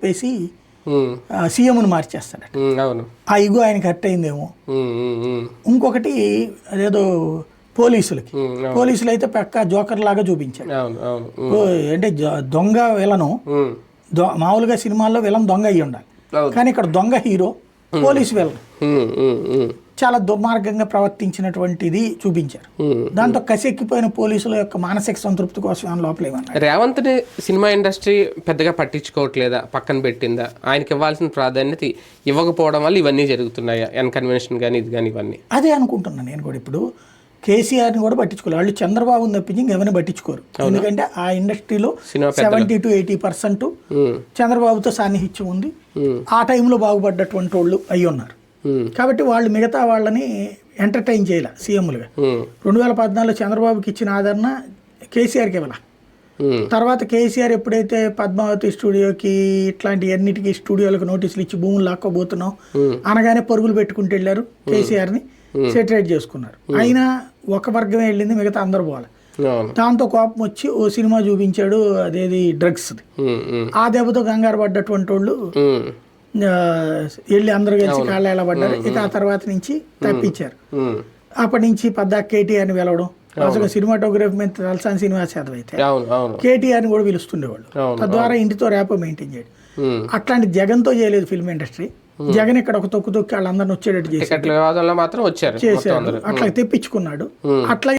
చెప్పేసి సీఎంను మార్చేస్తాడట. అవును. ఆ ఇగో ఆయనకి హర్ట్ అయిందేమో. ఇంకొకటి అదేదో పోలీసులకి. పోలీసులు అయితే పక్క జోకర్ లాగా చూపించాడు. అంటే దొంగ విలను మామూలుగా సినిమాల్లో విలన్ దొంగ అయ్యి ఉండాలి. కానీ ఇక్కడ దొంగ హీరో పోలీసు విలన్. చాలా దుర్మార్గంగా ప్రవర్తించినటువంటిది చూపించారు. ఉమ్. దాంతో కసెక్కిపోయిన పోలీసుల యొక్క మానసిక సంతృప్తి కోసం లోపల రేవంత్ని సినిమా ఇండస్ట్రీ పెద్దగా పట్టించుకోవట్లేదా? పక్కన పెట్టిందా? ఆయనకి ఇవ్వాల్సిన ప్రాధాన్యత ఇవ్వకపోవడం వల్ల ఇవన్నీ జరుగుతున్నాయా? ఎన్కన్వెన్షన్ కానీ ఇది కానీ ఇవన్నీ. అదే అనుకుంటున్నాను నేను కూడా ఇప్పుడు. కేసీఆర్ని కూడా పట్టించుకోవాలి వాళ్ళు చంద్రబాబుని తప్పించి ఇంకెవరిని పట్టించుకోరు. ఎందుకంటే ఆ ఇండస్ట్రీలో సెవెంటీ టు ఎయిటీ పర్సెంట్ చంద్రబాబుతో సాన్నిహిత్యం ఉంది. ఉమ్, ఆ టైంలో బాగుపడ్డటువంటి వాళ్ళు అయి ఉన్నారు కాబట్టి వాళ్ళు మిగతా వాళ్ళని ఎంటర్టైన్ చేయాల సీఎంలుగా. ఉమ్, రెండు వేల పద్నాలుగులో చంద్రబాబుకి ఇచ్చిన ఆదరణ కేసీఆర్కి ఇవ్వాల. ఉమ్, తర్వాత కేసీఆర్ ఎప్పుడైతే పద్మావతి స్టూడియోకి ఇట్లాంటి అన్నిటికీ స్టూడియోలకు నోటీసులు ఇచ్చి భూములు లాక్కోబోతున్నాం Hmm. అనగానే పరుగులు పెట్టుకుంటూ వెళ్ళారు కేసీఆర్ని సెటరేట్ చేసుకున్నారు. అయినా ఒక వర్గమే వెళ్ళింది మిగతా అందరు పోవాలి. దాంతో కోపం వచ్చి ఓ సినిమా చూపించాడు అదేది డ్రగ్స్ది. ఉమ్, ఆ దెబ్బతో కంగారు పడ్డటువంటి వాళ్ళు వెళ్ళి అందరూ కలిసి కాళ్ళ ఎలా పడ్డారు? ఇక ఆ తర్వాత నుంచి తప్పించారు. అప్పటి నుంచి పద్దా కేటీఆర్ని పిలవడం అసలు సినిమాటోగ్రఫీ మీద తలసాని సినిమా శాతం అయితే కేటీఆర్ని కూడా పిలుస్తుండేవాళ్ళు. తద్వారా ఇంటితో ర్యాపో మెయింటైన్ చేయడం. అట్లాంటి జగన్తో చేయలేదు ఫిల్మ్ ఇండస్ట్రీ. జగన్ ఇక్కడ ఒక తొక్కు తొక్కి వాళ్ళందరిని వచ్చేటట్టు చేసి మాత్రం వచ్చారు అందరూ. అట్లా తెప్పించుకున్నాడు. అట్లా